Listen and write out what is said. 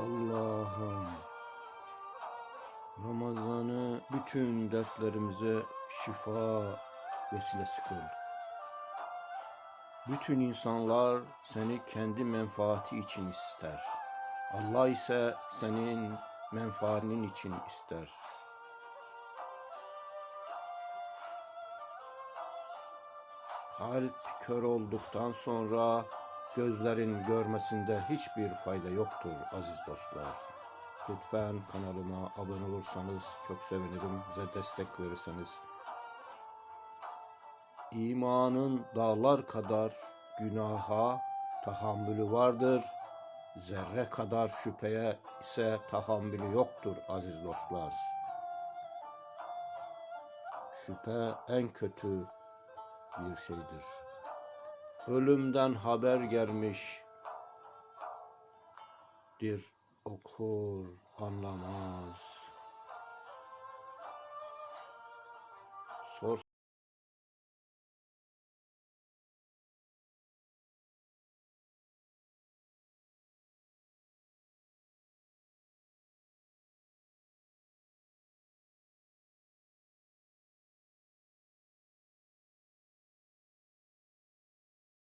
Allah'ım Ramazan'ı bütün dertlerimize şifa vesilesi kıl. Bütün insanlar seni kendi menfaati için ister. Allah ise senin menfaatinin için ister. Kalp kör olduktan sonra gözlerin görmesinde hiçbir fayda yoktur aziz dostlar. Lütfen kanalıma abone olursanız çok sevinirim. Bize destek verirseniz. İmanın dağlar kadar günaha tahammülü vardır. Zerre kadar şüpheye ise tahammülü yoktur aziz dostlar. Şüphe en kötü bir şeydir ölümden haber gelmiş dir okur anlamaz.